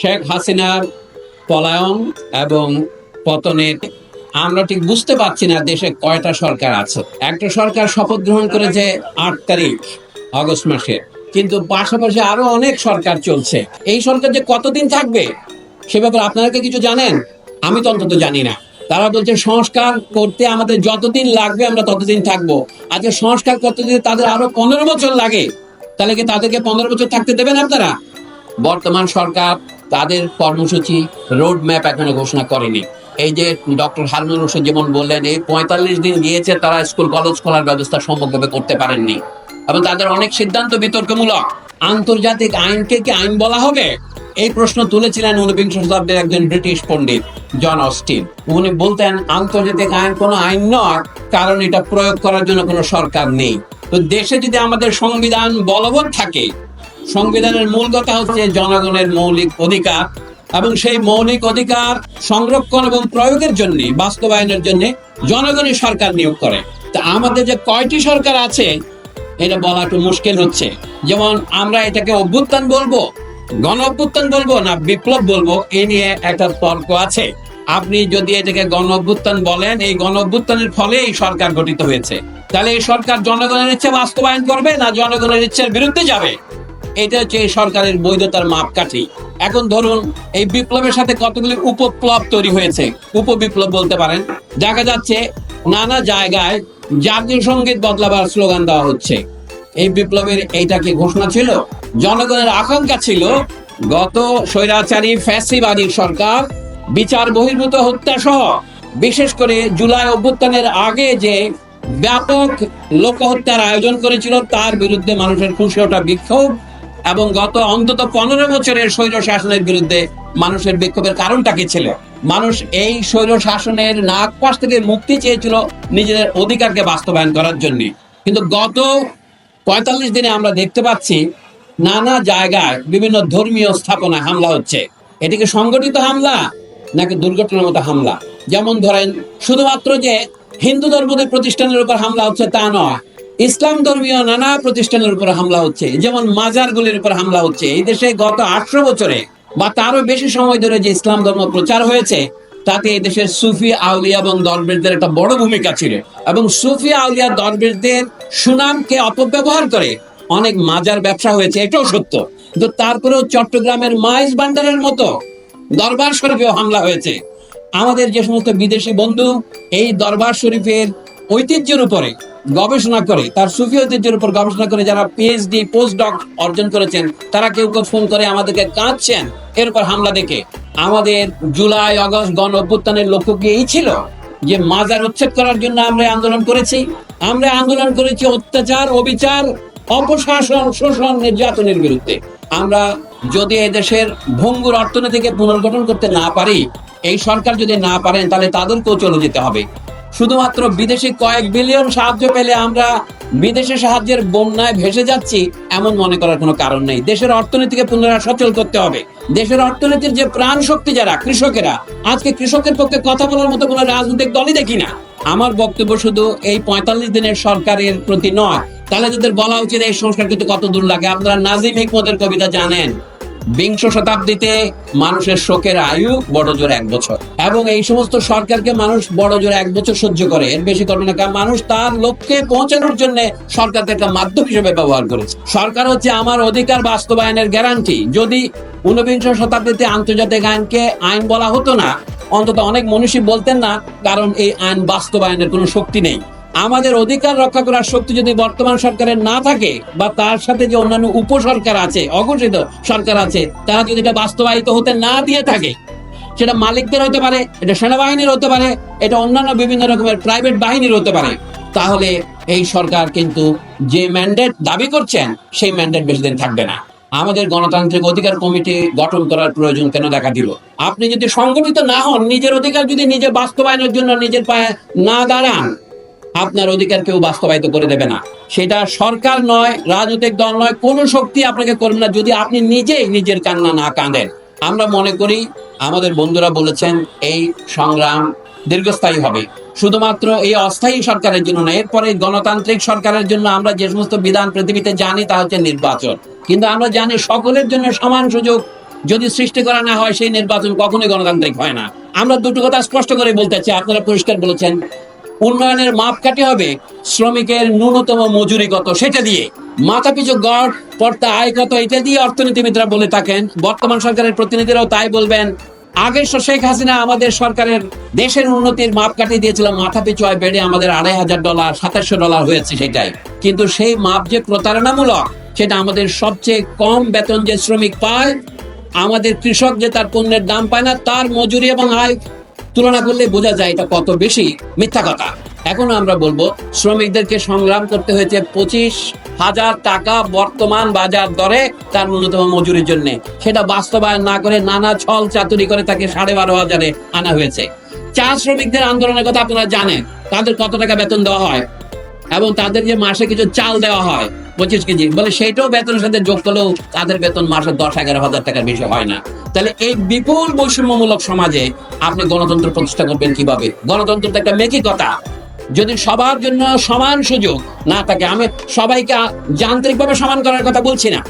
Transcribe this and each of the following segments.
শেখ হাসিনার পলায়ন এবং পতনের আমরা ঠিক বুঝতে পারছি না দেশে কয়টা সরকার আছে। একটা সরকার শপথ গ্রহণ করেছে আট তারিখ, আগস্ট মাসে। কিন্তু পাশাপাশি আরও অনেক সরকার চলছে। এই সরকার যে কতদিন থাকবে, সে ব্যাপারে আপনারা কিছু জানেন? আমি তো অন্তত জানি না। তারা বলছে সংস্কার করতে আমাদের যতদিন লাগবে আমরা ততদিন থাকব। আজকে সংস্কার করতে যদি তাদের আরও পনেরো বছর লাগে, তাহলে কি তাদেরকে পনেরো বছর থাকতে দেবেন আপনারা? বর্তমান সরকার তাদের কর্মসূচি রোড ম্যাপ এখনও ঘোষণা করেনি। এই যে ডক্টর হারুন রশিদ যেমন বললেন, এই পঁয়তাল্লিশ দিন গিয়েছে, তারা স্কুল, কলেজ খোলার ব্যবস্থা সম্ভবভাবে করতে পারেননি। এবং তাদের অনেক সিদ্ধান্ত বিতর্কমূলক। আন্তর্জাতিক আইনকে কি আইন বলা হবে? এই প্রশ্ন তুলেছিলেন ঊনবিংশ শতাব্দীর একজন ব্রিটিশ পণ্ডিত, জন অস্টিন। উনি বলতেন, আন্তর্জাতিক আইন কোনো আইন নয়, কারণ এটা প্রয়োগ করার জন্য কোনো সরকার নেই। তো দেশে যদি আমাদের সংবিধান বলবৎ থাকে সংবিধানের মূল কথা হচ্ছে জনগণের মৌলিক অধিকার এবং সেই মৌলিক অধিকার সংরক্ষণ এবং প্রয়োগের জন্য, বাস্তবায়নের জন্য জনগণই সরকার নিয়োগ করে। তা আমাদের যে কয়টি সরকার আছে, এটা বলা একটু মুশকিল হচ্ছে। যেমন আমরা এটাকে অভ্যুত্থান বলব গণ অভ্যুত্থান বলব না, বিপ্লব বলব, এ নিয়ে একটা তর্ক আছে। আপনি যদি এটাকে গণ অভ্যুত্থান বলেন, এই গণ অভ্যুত্থানের ফলে এই সরকার গঠিত হয়েছে। তাহলে এই সরকার জনগণের ইচ্ছে বাস্তবায়ন করবে না জনগণের ইচ্ছার বিরুদ্ধে যাবে? এটা হচ্ছে এই সরকারের বৈধতার মাপকাঠি। এখন ধরুন, এই বিপ্লবের সাথে কতগুলি উপপ্লব তৈরি হয়েছে? উপবিপ্লব বলতে পারেন। দেখা যাচ্ছে নানা জায়গায় জাতীয় সংগীত বদলাবার স্লোগান দেওয়া হচ্ছে। এই বিপ্লবের এইটা কি ঘোষণা ছিল? জনগণের আকাঙ্ক্ষা ছিল গত স্বৈরাচারী ফ্যাসিবাদী সরকার বিচার বহির্ভূত হত্যা সহ, বিশেষ করে জুলাই অভ্যুত্থানের আগে যে ব্যাপক লোকহত্যার আয়োজন করেছিল, তার বিরুদ্ধে মানুষের খুশি ওঠা বিক্ষোভ এবং গত অন্তত পনেরো বছরের স্বৈর শাসনের বিরুদ্ধে মানুষের বিক্ষোভের কারণটা কি ছিল? মানুষ এই স্বৈর শাসনের নাক পাশ থেকে মুক্তি চেয়েছিল নিজেদের অধিকারকে বাস্তবায়ন করার জন্য। কিন্তু গত পঁয়তাল্লিশ দিনে আমরা দেখতে পাচ্ছি নানা জায়গায় বিভিন্ন ধর্মীয় স্থাপনায় হামলা হচ্ছে। এটিকে সংগঠিত হামলা নাকি দুর্ঘটনার মতো হামলা? যেমন ধরেন, শুধুমাত্র যে হিন্দু ধর্মদের প্রতিষ্ঠানের উপর হামলা হচ্ছে তা নয় ইসলাম ধর্মীয় নানা প্রতিষ্ঠানের উপর হামলা হচ্ছে, যেমন মাজারগুলির উপর হামলা হচ্ছে। এই দেশে গত আটশো বছরে বা তারও বেশি সময় ধরে যে ইসলাম ধর্ম প্রচার হয়েছে, তাতে এই দেশের সুফি, আউলিয়া এবং দরবেশদের একটা বড় ভূমিকা ছিল। এবং সুফি, আউলিয়া, দরবেশদের সুনামকে অপব্যবহার করে অনেক মাজার ব্যবসা হয়েছে, এটাও সত্য। কিন্তু তারপরেও চট্টগ্রামের মাইজ বান্ডারের মতো দরবার শরীফেও হামলা হয়েছে। আমাদের যে সমস্ত বিদেশি বন্ধু, এই দরবার শরীফের ঐতিহ্যের উপরে গবেষণা করে, তার সুফি ঐতিহ্যের উপর গবেষণা করে যারা পিএইচডি পোস্ট ডক অর্জন করেছেন, তারা কেউ কেউ ফোন করে আমাদেরকে কাঁদছেন। এর উপর হামলা দেখে। আমাদের জুলাই, আগস্ট গণ অভ্যুত্থানের লক্ষ্য কি এই ছিল? যে মাজার উচ্ছেদ করার জন্য আমরা আন্দোলন করেছি। আমরা আন্দোলন করেছি অত্যাচার, অবিচার, অপশাসন, শোষণ, নির্যাতনের বিরুদ্ধে। আমরা যদি এদেশের ভঙ্গুর অর্থনীতিকে পুনর্গঠন করতে না পারি, এই সরকার যদি না পারেন, তাহলে তাদেরকেও চলে যেতে হবে। শুধুমাত্র বিদেশি কয়েক বিলিয়ন সাহায্য পেলে আমরা বিদেশি সাহায্যের বন্যায় ভেসে যাচ্ছি, এমন মনে করার কোনো কারণ নেই। দেশের অর্থনীতিকে পুনরায় সচল করতে হবে। দেশের অর্থনীতির যে প্রাণ শক্তি যারা, কৃষকেরা, আজকে কৃষকের পক্ষে কথা বলার মতো কোনো রাজনৈতিক দলই দেখি না। আমার বক্তব্য শুধু এই পঁয়তাল্লিশ দিনের সরকারের প্রতি নয়। তাহলে তাদের বলা উচিত এই সংস্কার কিন্তু কত দূর লাগে আপনারা নাজিম হিকমতের কবিতা জানেন। বিংশ শতাব্দীতে মানুষের শোকের আয়ু বড় জোর এক বছর। এবং এই সমস্ত সরকারকে মানুষ বড় জোর এক বছর সহ্য করে। এর বেশি করবে না, কারণ মানুষ তার লক্ষ্যে পৌঁছানোর জন্য সরকারকে একটা মাধ্যম হিসেবে ব্যবহার করেছে। সরকার হচ্ছে আমার অধিকার বাস্তবায়নের গ্যারান্টি যদি ঊনবিংশ শতাব্দীতে আন্তর্জাতিক আইনকে আইন বলা হতো না, অন্তত অনেক মনীষী বলতেন না, কারণ এই আইন বাস্তবায়নের কোনো শক্তি নেই। আমাদের অধিকার রক্ষা করার শক্তি যদি বর্তমান সরকারের না থাকে, বা তার সাথে যে অন্যান্য উপসরকার আছে, অঘোষিত সরকার আছে, তারা যদি এটা বাস্তবায়িত হতে না দিয়ে থাকে, সেটা মালিকদের হতে পারে, এটা সেনাবাহিনীর হতে পারে, এটা অন্যান্য বিভিন্ন রকমের প্রাইভেট বাহিনীর হতে পারে, তাহলে এই সরকার কিন্তু যে ম্যান্ডেট দাবি করছেন, সেই ম্যান্ডেট বেশি দিন থাকবে না। আমাদের গণতান্ত্রিক অধিকার কমিটি গঠন করার প্রয়োজন কেন দেখা দিল? আপনি যদি সংগঠিত না হন, নিজের অধিকার যদি নিজে বাস্তবায়নের জন্য নিজের পায়ে না দাঁড়ান আপনার অধিকার কেউ বাস্তবায়িত করে দেবে না। সেটা সরকার নয়, রাজনৈতিক দল নয়, কোনো শক্তি আপনাকে করবে না যদি আপনি নিজেই নিজের কান্না না কাঁদেন। আমরা মনে করি, আমাদের বন্ধুরা বলেছেন, এই সংগ্রাম দীর্ঘস্থায়ী হবে। শুধুমাত্র এই অস্থায়ী সরকারের জন্য না, এরপরে গণতান্ত্রিক সরকারের জন্য আমরা যে সমস্ত বিধান পৃথিবীতে জানি তা হচ্ছে নির্বাচন। কিন্তু আমরা জানি সকলের জন্য সমান সুযোগ। যদি সৃষ্টি করা না হয়, সেই নির্বাচন কখনোই গণতান্ত্রিক হয় না। আমরা দুটো কথা স্পষ্ট করে বলতে চাই। আপনারা পরিষ্কার বলেছেন উন্নয়নের মাপকাঠি হবে শ্রমিকের ন্যূনতম মজুরি কত সেটা দিয়ে। মাথা পিছু গড় পড়তা আয় কত, এটা দিয়ে অর্থনীতিবিদরা বলে থাকেন। বর্তমান সরকারের প্রতিনিধিরাও তাই বলবেন। আগের শেখ হাসিনা আমাদের সরকারের দেশের উন্নতির মাপকাঠি দিয়েছিল মাথা পিছু আয় বেড়ে আমাদের আড়াই হাজার ডলার, সাতাশশো ডলার হয়েছে সেটাই। কিন্তু সেই মাপ যে প্রতারণামূলক, সেটা আমাদের সবচেয়ে কম বেতন যে শ্রমিক পায়, আমাদের কৃষক যে তার পণ্যের দাম পায় না, তার মজুরি এবং আয় তুলনা করলে বোঝা যায় এটা কত বেশি মিথ্যা কথা। এখন আমরা বলব, শ্রমিকদেরকে সংগ্রাম করতে হয়েছে পঁচিশ হাজার টাকা বর্তমান বাজার দরে তার ন্যূনতম মজুরির জন্য। সেটা বাস্তবায়ন না করে নানা ছল চাতুরি করে তাকে সাড়ে বারো হাজারে আনা হয়েছে। চা শ্রমিকদের আন্দোলনের কথা আপনারা জানেন, তাদের কত টাকা বেতন দেওয়া হয়? এবং তাদের যে মাসে কিছু চাল দেওয়া হয় পঁচিশ কেজি। বলে সেইটাও বেতনের সাথে যোগ করলেও তাদের বেতন মাসে দশ, এগারো হাজার টাকার বেশি হয় না। তাহলে এই বিপুল বৈষম্যমূলক সমাজে আপনি গণতন্ত্র প্রতিষ্ঠা করবেন কীভাবে? গণতন্ত্র তো একটা মেকি কথা। যদি সবার জন্য সমান সুযোগ, না থাকে, আমি সবাইকে যান্ত্রিকভাবে সমান করার কথা বলছি না।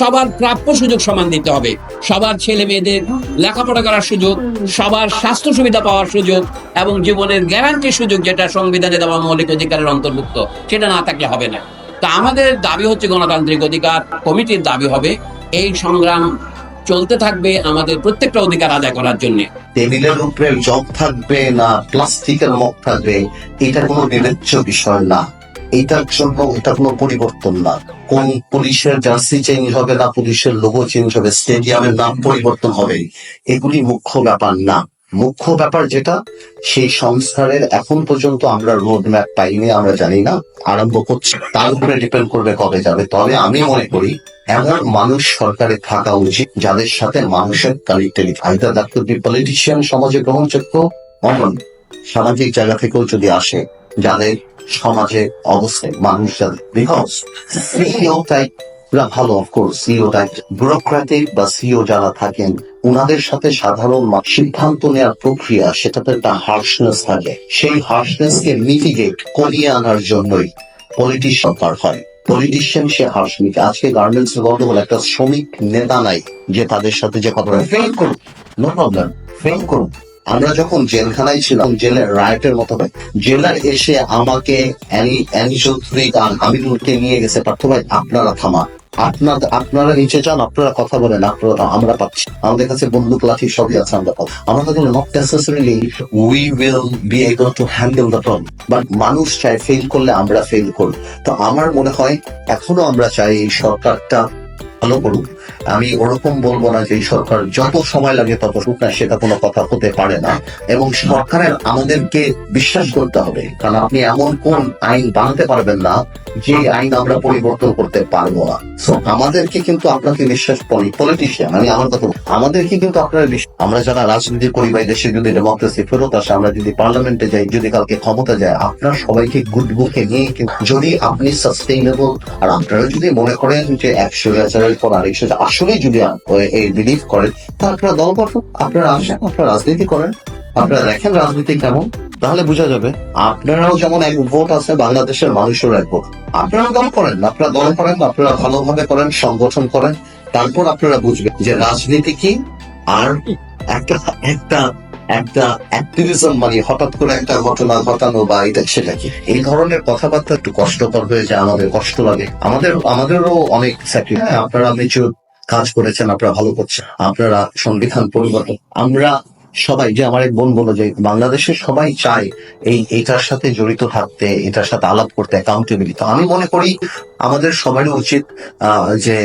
সবার প্রাপ্য সুযোগ সমান দিতে হবে। সবার ছেলে মেয়েদের লেখাপড়া করার সুযোগ, সবার স্বাস্থ্য সুবিধা পাওয়ার সুযোগ, এবং জীবনের গ্যারান্টির সুযোগ যেটা সংবিধানে দেওয়া মৌলিক অধিকারের অন্তর্ভুক্ত, সেটা না থাকলে হবে না। তা আমাদের দাবি হচ্ছে গণতান্ত্রিক অধিকার, কমিটির দাবি হবে। এই সংগ্রাম চলতে থাকবে আমাদের প্রত্যেকটা অধিকার আদায় করার জন্য। টেবিলের উপরে জগ থাকবে না, প্লাস্টিকের মগ থাকবে এটা কোনো বিবেচ্য বিষয় না। এটার জন্য এটা কোনো পরিবর্তন না। কোন পুলিশের জার্সি চেঞ্জ হবে না, পুলিশের লোগো চেঞ্জ হবে, স্টেডিয়ামের নাম পরিবর্তন হবে। এগুলি মুখ্য ব্যাপার না। মুখ্য ব্যাপার যেটা, সেই সংস্কারের এখন পর্যন্ত আমরা রোড ম্যাপ পাইনি, আমরা জানি না, আরম্ভ করছে। তার উপরে ডিপেন্ড করবে কবে যাবে। তবে আমি মনে করি, এমন মানুষ সরকারে থাকা উচিত, যাদের সাথে মানুষের connectivity either could be politician সমাজে গ্রহণযোগ্য, অমন সামাজিক জায়গা থেকেও যদি আসে, যাদের সমাজে অবস্থায় মানুষ যাদের বিকজ সিইও টাইপ ভালো of course CEO type bureaucratic বা সিইও যারা থাকেন ওনাদের সাথে সাধারণ সিদ্ধান্ত নেওয়ার প্রক্রিয়া সেটাতে একটা হার্শনেস থাকে। সেই হার্শনেস কে মিটিগেট করিয়ে আনার জন্যই পলিটিশিয়ান দরকার হয়। পলিটিশিয়ান সে হার্শনিক আজকে গার্মেন্টস গন্ডগোল, একটা শ্রমিক নেতা নাই যে তাদের সাথে যে কথা ফেল করুন নো প্রবলেম ফেল করুন। আমরা যখন জেলখানায় ছিলাম জেলের রায়টের মতো জেলার এসে আমাকে অ্যানি চৌধুরী গান আমিরুলকে নিয়ে গেছে। পার্থ ভাই, আপনারা থামা আপনার নিচে যান, আপনারা কথা বলেন, আপনারা আমরা পাচ্ছি। আমাদের কাছে বন্দুক, লাঠি সবই আছে আমরা পাবো। আমাদের not necessarily we will be able to handle the problem but মানুষ চায় ফেল করলে আমরা ফেল করব। তো আমার মনে হয় এখনও আমরা চাই এই সরকারটা ভালো করুক, আমি ওরকম বলব না যে সরকার যত সময় লাগে তত সুখ না, সেটা কোনো কথা হতে পারে না। এবং সরকারের আমাদেরকে বিশ্বাস করতে হবে, কারণ আপনি এমন কোন আইন বানাতে পারবেন না, যে আইন আমরা পরিবর্তন করতে পারব না। আমাদেরকে কিন্তু আপনাকে বিশ্বাস করি পলিটিশিয়ান আমি আমার কথা আমাদেরকে কিন্তু আপনারা আমরা যারা রাজনীতি করি বা দেশে যদি ডেমোক্রেসি ফেরত আসে, আমরা যদি পার্লামেন্টে যাই, যদি কালকে ক্ষমতা যায়, আপনার সবাইকে গুড বুকে নিয়ে যদি আপনি সাস্টেইনেবল আর আপনারা যদি মনে করেন যে একশো হাজারের পর আরেকশো আসলেই যদি এই বিলিভ করেন, তা আপনারা দল গঠন, আপনারা আসেন, আপনারা রাজনীতি করেন, আপনারা দেখেন রাজনীতি কেমন, তাহলে বোঝা যাবে আপনারাও যেমন এক ভোট আছে, বাংলাদেশের মানুষের এক ভোট। আপনারা দল করেন, আপনারা দল করেন, আপনারা ভালোভাবে করেন, সংগঠন করেন, তারপর আপনারা বুঝবেন যে রাজনীতি কি, আর একটা একটা একটা অ্যাক্টিভিজম মানে হঠাৎ করে একটা ঘটনা ঘটানো বা এটা সেটা কি? এই ধরনের কথাবার্তা একটু কষ্টকর হয়ে যায়, আমাদের কষ্ট লাগে। আমাদের, আমাদেরও অনেক স্যাক্রিফাইস আপনারা মেচুর কাজ করেছেন, আপনারা ভালো করছেন, আপনারা সংবিধান পরিবর্তন। আমরা সবাই, যে আমার এক বোন বলো যে বাংলাদেশের সবাই চায় এই, এটার সাথে জড়িত থাকতে, এটার সাথে আলাপ করতে অ্যাকাউন্টেবিলিটি আমি মনে করি আমাদের সবারই উচিত যে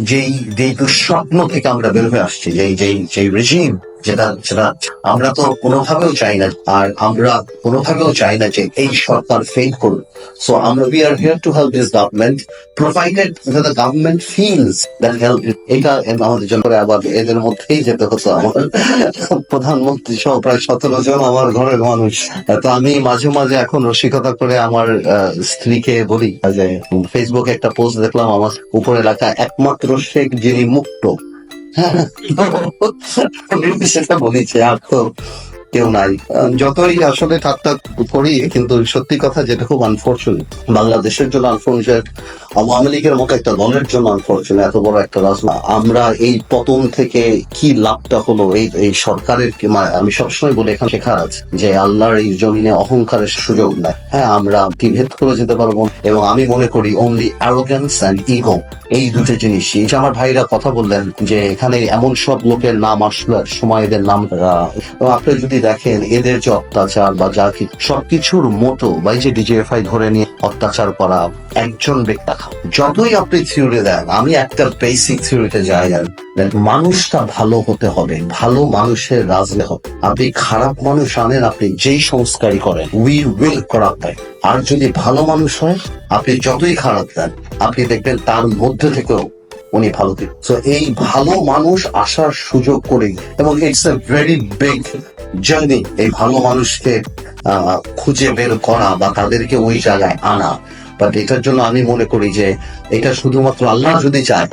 যেই যেই দুঃস্বপ্ন থেকে আমরা বের হয়ে আসছি, যেই যেই যেই রেজিম যেটা যেটা আমরা তো কোনোভাবেও চাই না। আর আমরা কোনোভাবেও চাই না যে এই সরকার ফেল করুন সো আমরা we are here to help this government provided the government feels that help এটা আমাদের জন্য আবার এদের মধ্যেই যেতে হতো আমার। প্রধানমন্ত্রী সহ প্রায় সতেরো জন আমার ঘরের মানুষ। তো আমি মাঝে মাঝে এখন রসিকতা করে আমার স্ত্রীকে বলি, যে ফেসবুকে একটা পোস্ট দেখলাম, আমার উপরে লেখা একমাত্র শেখ যিনি মুক্ত। আমি সেটা বলেছি, আর তো কেউ নাই। যতই আসলে ঠাট্টা করি, কিন্তু সত্যি কথা যেটা খুব আনফর্চুনেট বাংলাদেশের জন্য আনফর্চুনেট আওয়ামী লীগের মতো একটা দলের জন্য আনফর্চুনেট এত বড় একটা রাজনা আমরা এই পতন থেকে কি লাভটা হলো, এই এই সরকারের মানে আমি সবসময় বলি এখানে শেখার আছে যে আল্লাহর এই জমিনে অহংকারের সুযোগ নাই। হ্যাঁ আমরা বিভেদ করে যেতে পারব? এবং আমি মনে করি অনলি অ্যারোগেন্স অ্যান্ড ইগো এই দুটো জিনিস। আমার ভাইরা কথা বললেন যে এখানে এমন সব লোকের নাম আসলো সময় এদের নাম আপনি যদি দেখেন এদের যে অত্যাচার বা যা কি সবকিছুর মতো বা এই যে ডিজিএফআই ধরে নিয়ে অত্যাচার করা, একজন ব্যক্তি যতই আপনি থিওরি দেন, আমি একটা বেসিক থিওরিতে যাই আর মানুষটা ভালো হতে হবে, ভালো মানুষের রাজনীতি হবে। আপনি খারাপ মানুষ আনেন, আপনি যেই সংস্কারই করেন উই উইল করাপ দেয় আর যদি ভালো মানুষ হয়, আপনি যতই খারাপ দেন, আপনি দেখবেন তার মধ্যে থেকেও উনি ভালো দিন। তো এই ভালো মানুষ আসার সুযোগ করে এবং it's a very big journey এই ভালো মানুষকে খুঁজে বের করা বা তাদেরকে ওই জায়গায় আনা। বাট এটার জন্য আমি মনে করি যে এটা শুধুমাত্র আল্লাহ যদি চায়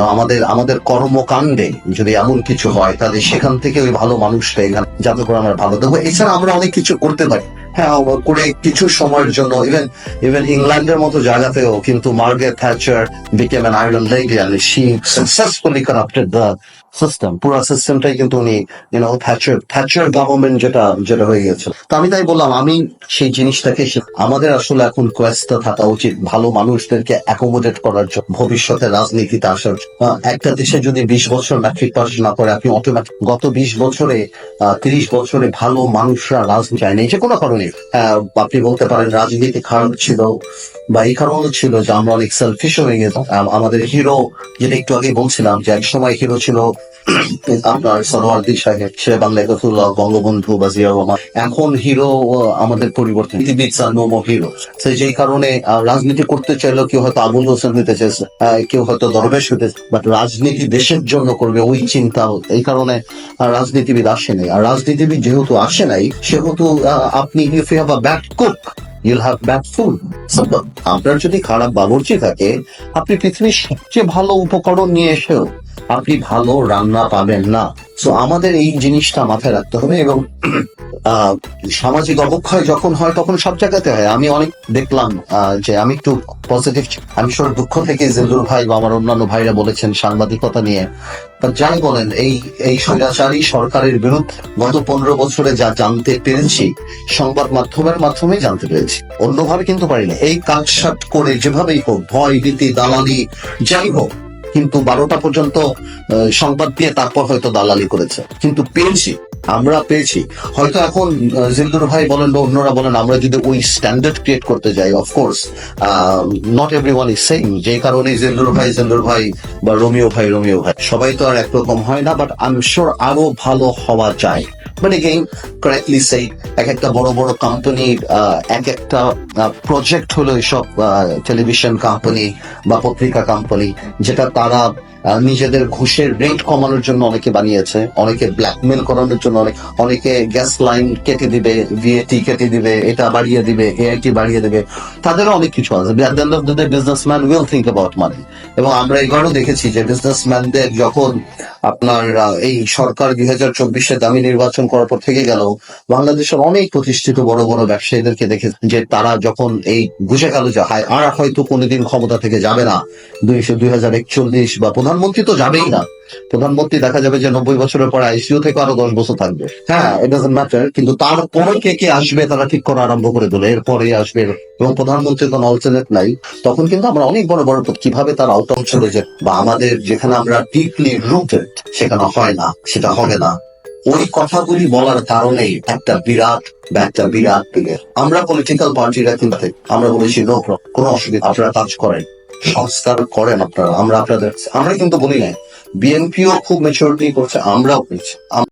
আমাদের আমাদের কর্মকাণ্ডে যদি এমন কিছু হয় তাহলে সেখান থেকে ওই ভালো মানুষটা এখানে যাতে করে আমরা ভালো দেবো এছাড়া আমরা অনেক কিছু করতে পারি। হ্যাঁ করে কিছু সময়ের জন্য ইভেন ইভেন ইংল্যান্ডের মতো জায়গাতেও কিন্তু Margaret Thatcher became an iron lady she successfully corrupted the system পুরো সিস্টেমটাই কিন্তু উনি ইউনো থ্যাচার থ্যাচার গভর্নমেন্ট যেটা যেটা হয়ে গেছে। তো আমি তাই বললাম আমি সেই জিনিসটাকে আমাদের আসলে এখন কোয়েস্টটা থাকা উচিত ভালো মানুষদেরকে অ্যাকোমোডেট করার জন্য। ভবিষ্যতে রাজনীতিতে আসার একটা দেশে যদি বিশ বছর ম্যাট্রিক পাস না করে আপনি অটোমেটিক গত বিশ বছরে তিরিশ বছরে ভালো মানুষরা রাজনীতি চায়নি যে কোনো কারণে আহ, আপনি বলতে পারেন রাজনীতি খারাপ ছিল। বা এই কারণে ছিল যে আমরা অনেক সেলফিশ হয়ে আম- আমাদের হিরো যেটা একটু আগে বলছিলাম যে এক সময় হিরো ছিল আপনার সরোয়ার্দি সাহেব সে বঙ্গবন্ধু বা জিয়া রহমান। এখন হিরো আমাদের পরিবর্তন। হিরো যেই কারণে রাজনীতি করতে চাইলেও কেউ হয়তো আবুল হোসেন হতে চাইছে কেউ হয়তো দরবেশ হতে বাট রাজনীতি দেশের জন্য করবে ওই চিন্তা, এই কারণে রাজনীতিবিদ আসে নাই। আর রাজনীতিবিদ যেহেতু আসে নাই, সেহেতু আপনি you have a you'll have bad food আপনার যদি খারাপ বাবুর্চি থাকে, আপনি পৃথিবীর সবচেয়ে ভালো উপকরণ নিয়ে এসেও আপনি ভালো রান্না পাবেন না। তো আমাদের এই জিনিসটা মাথায় রাখতে হবে এবং সামাজিক অবক্ষয় যখন হয়, তখন সব জায়গাতে হয়। আমি অনেক দেখলাম যে আমি একটু পজিটিভ আমি সব দুঃখ থেকে জেলুর ভাই বা আমার অন্যান্য ভাইরা বলেছেন সাংবাদিকতা নিয়ে। যাই বলেন, এই এই স্বৈরাচারী সরকারের বিরুদ্ধে গত পনেরো বছরে যা জানতে পেরেছি, সংবাদ মাধ্যমের মাধ্যমে জানতে পেরেছি। অন্যভাবে কিন্তু পারিনি। এই কাজ করে যেভাবেই হোক, ভয়, ভীতি, দালালি, যাই হোক কিন্তু বারোটা পর্যন্ত সংবাদ দিয়ে তারপর হয়তো দালালি করেছে। কিন্তু পেয়েছি, আমরা পেয়েছি। হয়তো এখন জিল্লুর ভাই বলেন বা অন্যরা বলেন, আমরা যদি ওই স্ট্যান্ডার্ড ক্রিয়েট করতে যাই of course not every one is same যে কারণে জিল্লুর ভাই জিল্লুর ভাই বা রোমিও ভাই রোমিও ভাই। সবাই তো আর একরকম হয় না বাট আই এম শিওর আরও ভালো হওয়া যায়। মানে এক একটা বড় বড় কোম্পানির এক একটা প্রজেক্ট হলো এসব টেলিভিশন কোম্পানি বা পত্রিকা কোম্পানি যেটা তারা নিজেদের ঘুষের রেট কমানোর জন্য অনেকে বানিয়েছে, অনেকে ব্ল্যাকমেল করানোর জন্য অনেক, অনেকে গ্যাস লাইন কেটে দিবে ভিএটি কেটে দিবে, এটা বাড়িয়ে দিবে এআইটি বাড়িয়ে দিবে, তাদেরও অনেক কিছু আছে। Businessman will think about money এবং আমরা এবারও দেখেছি যে বিজনেসম্যানদের যখন আপনার এই সরকার দুই হাজার চব্বিশে দামি নির্বাচন করার পর থেকে গেল, বাংলাদেশের অনেক প্রতিষ্ঠিত বড় বড় ব্যবসায়ীদেরকে দেখে যে তারা যখন এই বুঝে গেল যে, হায়, আর হয়তো কোনোদিন ক্ষমতা থেকে যাবে না, দুইশো, দুই হাজার একচল্লিশ বা প্রধানমন্ত্রী তো যাবেই না। প্রধানমন্ত্রী দেখা যাবে যে নব্বই বছরের পর আইসিইউ থেকে আরও দশ বছর থাকবে। হ্যাঁ ইট ম্যাটার কিন্তু তারপরে কে কে আসবে তারা ঠিক করা আরম্ভ করে দিল, এরপরে আসবে। এবং প্রধানমন্ত্রী কোনো অল্টারনেট নাই, তখন কিন্তু আমরা অনেক বড় বড় কীভাবে তার আউট অঞ্চলে যে, বা আমাদের যেখানে আমরা ডিপলি রুটেড সেখানে হয় না, সেটা হবে না। ওই কথাগুলি বলার কারণেই একটা বিরাট একটা বিরাট দিকে আমরা পলিটিক্যাল পার্টিরা কিন্তু আমরা বলেছি নো কোনো অসুবিধা, আপনারা কাজ করেন, সংস্কার করেন আপনারা, আমরা আপনাদের, আমরা কিন্তু বলি না বিএনপিও খুব মেচুরিটি করছে আমরাও করছি